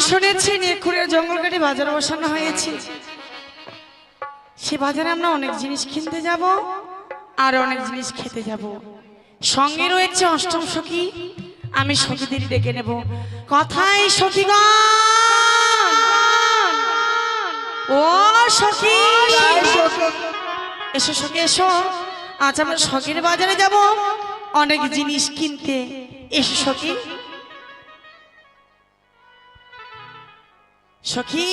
শুনেছি নেকুরের জঙ্গল কেটে বাজার বসানো হয়েছে। সে বাজারে আমরা অনেক জিনিস কিনতে যাব আর অনেক জিনিস খেতে যাব। সঙ্গে রয়েছে অষ্টম সখী। আমি সখীদের ডেকে নেব। কথাই সখীগণ! ও সখী! এসো সখী, এসো। আজ আমরা সখীর বাজারে যাব। অনেক জিনিস কিনতে। এসো সখী। সখী?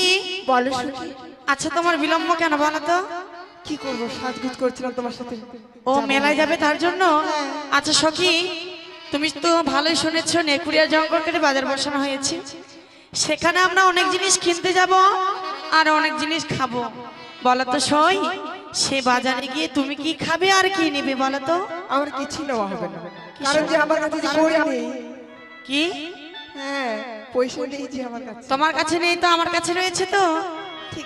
বলো সখী। আচ্ছা তোমার বিলম্ব কেন বলো তো? কি করব? সাজগুজ করছিলাম তোমার সাথে। ও মেলায় যাবে তার জন্য? আচ্ছা সখী তুমি তো ভালোই শুনেছ নেকুড়িয়া জঙ্গল কেটে বাজার বসানো হয়েছে। সেখানে আমরা অনেক জিনিস কিনতে যাব আর অনেক জিনিস খাব। বলো তো সই সে বাজারে গিয়ে তুমি কি খাবে আর কি নেবে বলো তো? আমার কিছু নেওয়া হবে না। কারণ যে আমার কাছে কি? হ্যাঁ পয়সা নেই যে আমার কাছে। তোমার কাছে নেই তো আমার কাছে রয়েছে তো।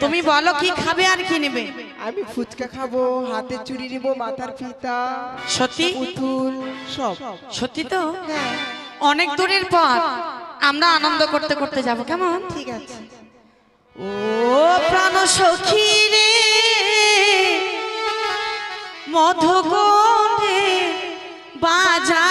তুমি বলো কি খাবে আর কি নেবে? আমি ফুচকা খাব হাতে চুরি নিবো মাথার ফিতা সত্যি? পুতুল সব। সত্যি তো? হ্যাঁ। অনেক দূরের পর আমরা আনন্দ করতে করতে যাব কেমন? ঠিক আছে। ও প্রাণ সখী রে মধুকুণ্ডে বাজার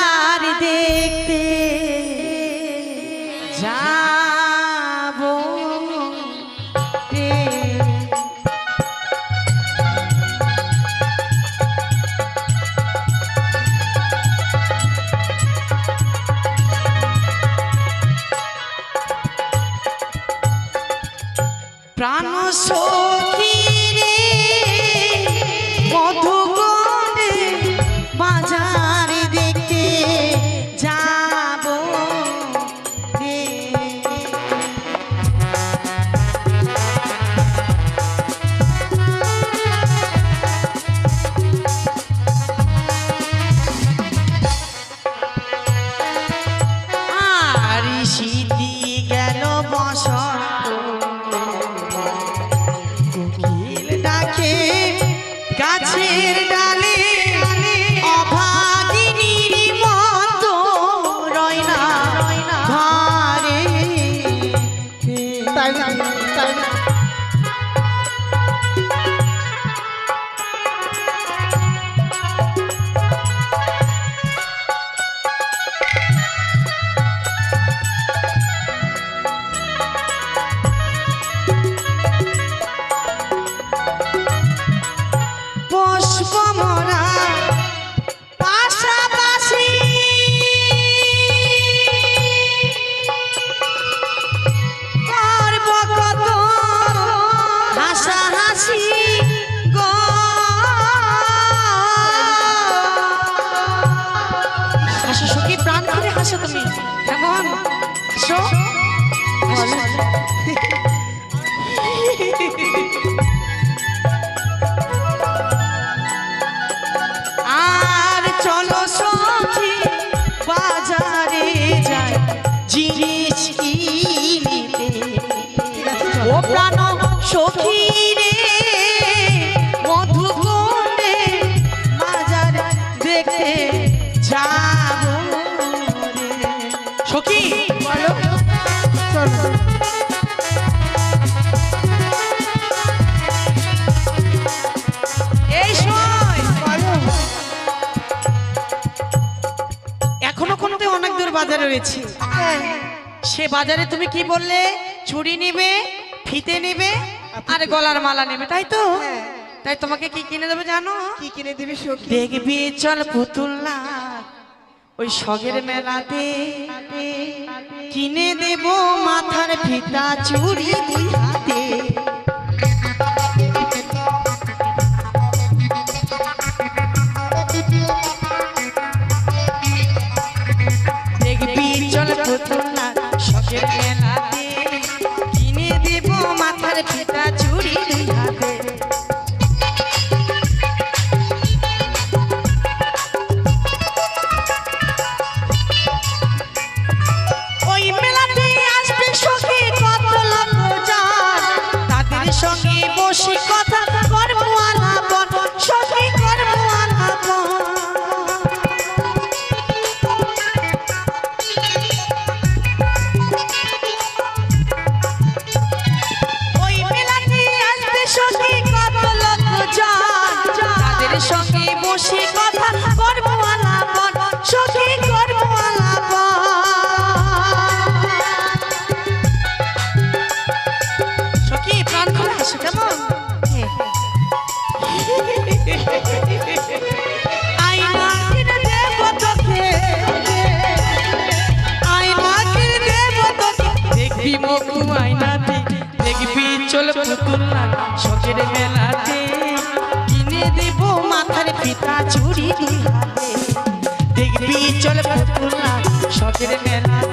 প্রাণ হাসো তুমি। কেমন? হাসো। কিনিতে ও প্রাণ সখী রে এখনও কোনোতে অনেক দূর বাজারে রয়েছে। হ্যাঁ। সে বাজারে তুমি কি বললে? চুড়ি নিবে ফিতে নিবে আর গলার মালা নেবে তাই তো? হ্যাঁ। তাই তোমাকে কি কিনে দেবে জানো? কি কিনে দিবি দেখবি চল পুতুল না ওই সগের মেলাতে কিনে দেব মাথার ফিতা চুড়ি দুই চুড়ি দুই হাতে সঙ্গে বসে বসে কথা করব আলাপন সখী করব আলাপন সখী, প্রাণ করে হাসো, কেমন? দেখবি চল পুতুল না শখের মেলাতে শখের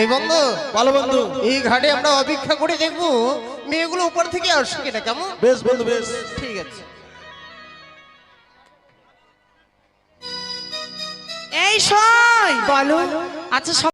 এই বন্ধু ভালো বন্ধু। এই ঘাটে আমরা অপেক্ষা করে দেখব মেয়েগুলো উপর থেকে আসছে কিনা কেমন? বেশ বন্ধু বেশ। ঠিক আছে। এই সয় বলো। আচ্ছা